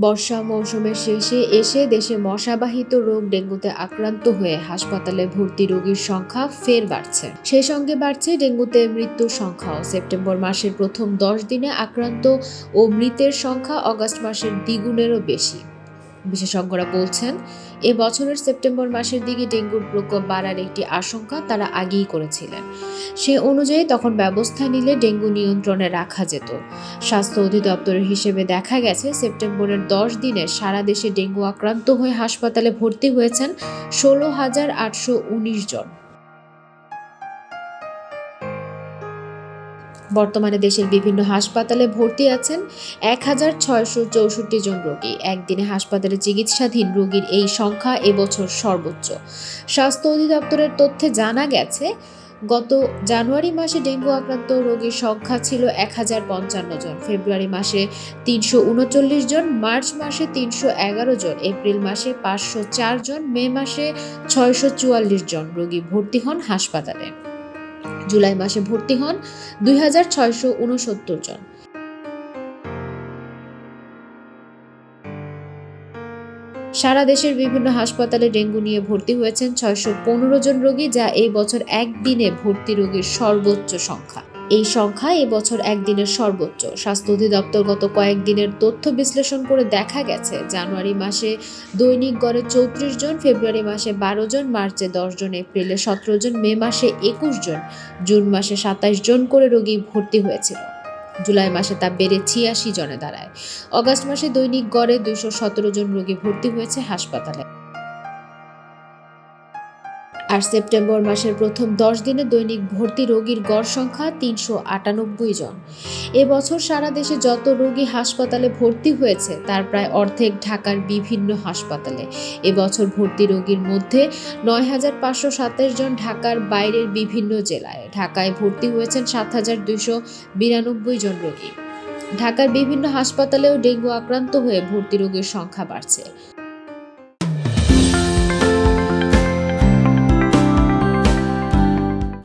বর্ষা মৌসুমের শেষে এসে দেশে মশাবাহিত রোগ ডেঙ্গুতে আক্রান্ত হয়ে হাসপাতালে ভর্তি রোগীর সংখ্যা ফের বাড়ছে। সেই সঙ্গে বাড়ছে ডেঙ্গুতে মৃত্যুর সংখ্যাও। সেপ্টেম্বর মাসের প্রথম দশ দিনে আক্রান্ত ও মৃতের সংখ্যা অগস্ট মাসের দ্বিগুণেরও বেশি। বিশেষজ্ঞরা বলছেন, এ বছরের সেপ্টেম্বর মাসের দিকে ডেঙ্গুর প্রকোপ বাড়ার একটি আশঙ্কা তারা আগেই করেছিলেন। সে অনুযায়ী তখন ব্যবস্থা নিলে ডেঙ্গু নিয়ন্ত্রণে রাখা যেত। স্বাস্থ্য অধিদপ্তরের হিসেবে দেখা গেছে, সেপ্টেম্বরের দশ দিনে সারা দেশে ডেঙ্গু আক্রান্ত হয়ে হাসপাতালে ভর্তি হয়েছেন ষোলো হাজার আটশো উনিশ জন। বর্তমানে দেশের বিভিন্ন হাসপাতালে ভর্তি আছেন এক হাজার ছয়শো চৌষট্টি জন রোগী। একদিনে হাসপাতালে চিকিৎসাধীন রোগীর এই সংখ্যা এবছর সর্বোচ্চ। স্বাস্থ্য অধিদপ্তরের তথ্যে জানা গেছে, গত জানুয়ারি মাসে ডেঙ্গু আক্রান্ত রোগীর সংখ্যা ছিল এক হাজার পঞ্চান্ন জন। ফেব্রুয়ারি মাসে তিনশো উনচল্লিশ জন, মার্চ মাসে তিনশো এগারো জন, এপ্রিল মাসে পাঁচশো চার জন, মে মাসে ছয়শো চুয়াল্লিশ জন রোগী ভর্তি হন হাসপাতালে। জুলাই মাসে ভর্তি হন দুই হাজার ছয়শো উনসত্তর জন। সারা দেশের বিভিন্ন হাসপাতালে ডেঙ্গু নিয়ে ভর্তি হয়েছেন ছয়শো পনেরো জন রোগী, যা এই বছর একদিনে ভর্তি রোগীর সর্বোচ্চ সংখ্যা। এই সংখ্যা এবছর একদিনের সর্বোচ্চ। স্বাস্থ্য অধিদপ্তর গত কয়েকদিনের তথ্য বিশ্লেষণ করে দেখা গেছে, জানুয়ারি মাসে দৈনিক গড়ে চৌত্রিশ জন, ফেব্রুয়ারি মাসে বারো জন, মার্চে দশ জন, এপ্রিলে সতেরো জন, মে মাসে একুশ জন, জুন মাসে সাতাশ জন করে রোগী ভর্তি হয়েছিল। জুলাই মাসে তা বেড়ে ছিয়াশি জনে দাঁড়ায়। অগাস্ট মাসে দৈনিক গড়ে দুইশো সতেরো জন রোগী ভর্তি হয়েছে হাসপাতালে। আর সেপ্টেম্বর মাসের প্রথম দশ দিনে দৈনিক ভর্তি রোগীর গড় সংখ্যা তিনশো আটানব্বই জন। এবছর সারা দেশে যত রোগী হাসপাতালে ভর্তি হয়েছে, তার প্রায় অর্ধেক ঢাকার বিভিন্ন হাসপাতালে। এবছর ভর্তি রোগীর মধ্যে নয় হাজার পাঁচশো সাতাশ জন ঢাকার বাইরের বিভিন্ন জেলায়। ঢাকায় ভর্তি হয়েছেন সাত হাজার দুইশো বিরানব্বই জন রোগী। ঢাকার বিভিন্ন হাসপাতালেও ডেঙ্গু আক্রান্ত হয়ে ভর্তি রোগীর সংখ্যা বাড়ছে।